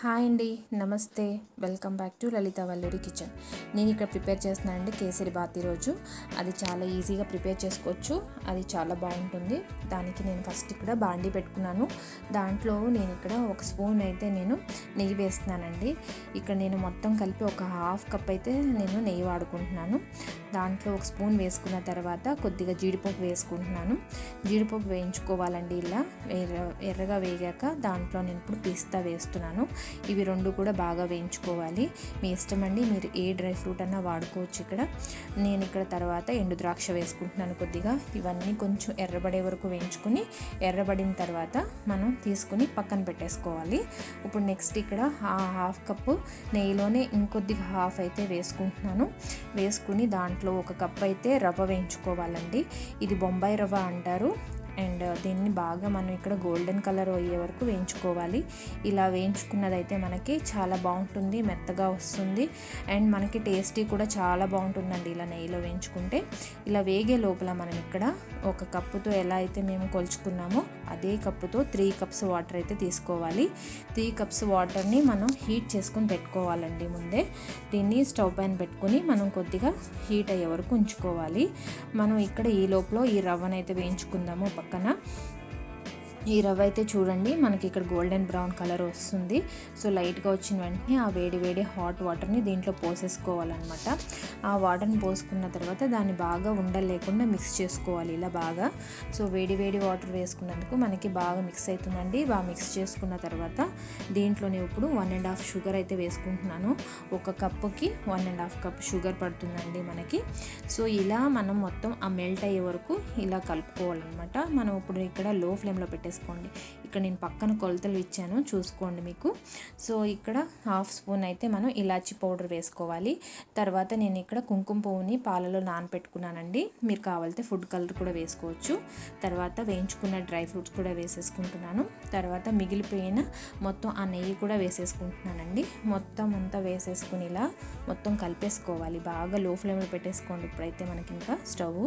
Hi అండి నమస్తే. Welcome back to Lalitha Valluri kitchen. నేను ఇక్కడ ప్రిపేర్ చేస్తున్నాను అండి కేసరి బాత్ ఈరోజు అది చాలా ఈజీగా ప్రిపేర్ చేసుకోవచ్చు. అది చాలా బాగుంటుంది. దానికి నేను ఫస్ట్ ఇక్కడ బాండీ పెట్టుకున్నాను. దాంట్లో నేను ఇక్కడ ఒక స్పూన్ అయితే నేను నెయ్యి వేస్తున్నానండి. ఇక్కడ నేను మొత్తం కలిపి ఒక హాఫ్ కప్ అయితే నేను నెయ్యి వాడుకుంటున్నాను. దాంట్లో ఒక స్పూన్ వేసుకున్న తర్వాత కొద్దిగా జీడిపప్పు వేసుకుంటున్నాను. జీడిపప్పు వేయించుకోవాలండి ఇలా. ఎర్రగా వేగాక దాంట్లో నేను ఇప్పుడు పిస్తా వేస్తున్నాను. ఇవి రెండు కూడా బాగా వేయించుకోవాలి. మీ ఇష్టం అండి మీరు ఏ డ్రై ఫ్రూట్ అన్నా వాడుకోవచ్చు ఇక్కడ. నేను ఇక్కడ తర్వాత ఎండు ద్రాక్ష వేసుకుంటున్నాను కొద్దిగా. ఇవన్నీ కొంచెం ఎర్రబడే వరకు వేయించుకుని ఎర్రబడిన తర్వాత మనం తీసుకుని పక్కన పెట్టేసుకోవాలి. ఇప్పుడు నెక్స్ట్ ఇక్కడ హాఫ్ కప్పు నెయ్యిలోనే ఇంకొద్దిగా హాఫ్ అయితే వేసుకుంటున్నాను. వేసుకుని దాంట్లో ఒక కప్ అయితే రవ్వ వేయించుకోవాలండి. ఇది బొంబాయి రవ్వ అంటారు. అండ్ దీన్ని బాగా మనం ఇక్కడ గోల్డెన్ కలర్ అయ్యే వరకు వేయించుకోవాలి. ఇలా వేయించుకున్నదైతే మనకి చాలా బాగుంటుంది మెత్తగా వస్తుంది. అండ్ మనకి టేస్టీ కూడా చాలా బాగుంటుందండి ఇలా నెయ్యిలో వేయించుకుంటే. ఇలా వేగే లోపల మనం ఇక్కడ ఒక కప్పుతో ఎలా అయితే మేము కొలుచుకున్నామో అదే కప్పుతో త్రీ కప్స్ వాటర్ అయితే తీసుకోవాలి. త్రీ కప్స్ వాటర్ని మనం హీట్ చేసుకుని పెట్టుకోవాలండి ముందే. దీన్ని స్టవ్ పైన పెట్టుకుని మనం కొద్దిగా హీట్ అయ్యే వరకు ఉంచుకోవాలి. మనం ఇక్కడ ఈ లోపల ఈ రవ్వనైతే వేయించుకుందాము. పక్కన ఈ రవ్వ అయితే చూడండి మనకి ఇక్కడ గోల్డెన్ బ్రౌన్ కలర్ వస్తుంది. సో లైట్గా వచ్చిన వెంటనే ఆ వేడి వేడి హాట్ వాటర్ని దీంట్లో పోసేసుకోవాలన్నమాట. ఆ వాటర్ని పోసుకున్న తర్వాత దాన్ని బాగా ఉండలేకుండా మిక్స్ చేసుకోవాలి ఇలా బాగా. సో వేడి వేడి వాటర్ వేసుకున్నందుకు మనకి బాగా మిక్స్ అవుతుందండి. బాగా మిక్స్ చేసుకున్న తర్వాత దీంట్లోనే ఇప్పుడు వన్ అండ్ హాఫ్ షుగర్ అయితే వేసుకుంటున్నాను. ఒక కప్పుకి one and half cup sugar పడుతుందండి మనకి. సో ఇలా మనం మొత్తం ఆ మెల్ట్ అయ్యే వరకు ఇలా కలుపుకోవాలన్నమాట. మనం ఇప్పుడు ఇక్కడ లో ఫ్లేమ్లో పెట్టేసి తీసుకోండి ఇక్కడ నేను పక్కన కొలతలు ఇచ్చాను చూసుకోండి మీకు. సో ఇక్కడ హాఫ్ స్పూన్ అయితే మనం ఇలాచి పౌడర్ వేసుకోవాలి. తర్వాత నేను ఇక్కడ కుంకుమ పువ్వుని పాలలో నానపెట్టుకున్నానండి. మీరు కావాలితే ఫుడ్ కలర్ కూడా వేసుకోవచ్చు. తర్వాత వేయించుకున్న డ్రై ఫ్రూట్స్ కూడా వేసేసుకుంటున్నాను. తర్వాత మిగిలిపోయిన మొత్తం ఆ నెయ్యి కూడా వేసేసుకుంటున్నానండి. మొత్తం అంతా వేసేసుకుని ఇలా మొత్తం కలిపేసుకోవాలి. బాగా లో ఫ్లేమ్లో పెట్టేసుకోండి ఇప్పుడైతే మనకి ఇంకా స్టవ్.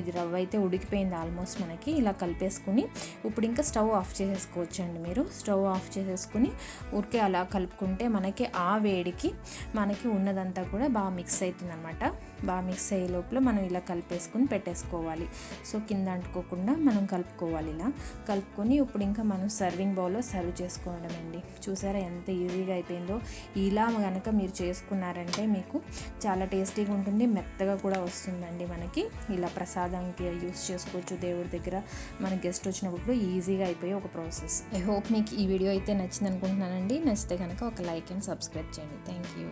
ఇది రవ్వ అయితే ఉడికిపోయింది ఆల్మోస్ట్ మనకి. ఇలా కలిపేసుకుని ఇప్పుడు ఇంకా స్టవ్ ఆఫ్ చేసేసుకోవచ్చండి మీరు. స్టవ్ ఆఫ్ చేసేసుకుని ఊరికే అలా కలుపుకుంటే మనకి ఆ వేడికి మనకి ఉన్నదంతా కూడా బాగా మిక్స్ అవుతుంది అనమాట బాగా మిక్స్ అయ్యే లోపల మనం ఇలా కలిపేసుకుని పెట్టేసుకోవాలి. సో కింద అంటుకోకుండా మనం కలుపుకోవాలి ఇలా. కలుపుకొని ఇప్పుడు ఇంకా మనం సర్వింగ్ బౌల్లో సర్వ్ చేసుకోవడం అండి. చూసారా ఎంత ఈజీగా అయిపోయిందో. ఇలా కనుక మీరు చేసుకున్నారంటే మీకు చాలా టేస్టీగా ఉంటుంది మెత్తగా కూడా వస్తుందండి మనకి. ఇలా ప్రసాదంకి యూస్ చేసుకోవచ్చు దేవుడి దగ్గర. మన గెస్ట్ వచ్చినప్పుడు ఈజీగా అయిపోయే ఒక ప్రాసెస్. ఐ హోప్ మీకు ఈ వీడియో అయితే నచ్చింది అనుకుంటున్నానండి నచ్చితే కనుక ఒక లైక్ అండ్ సబ్స్క్రైబ్ చేయండి. Thank you.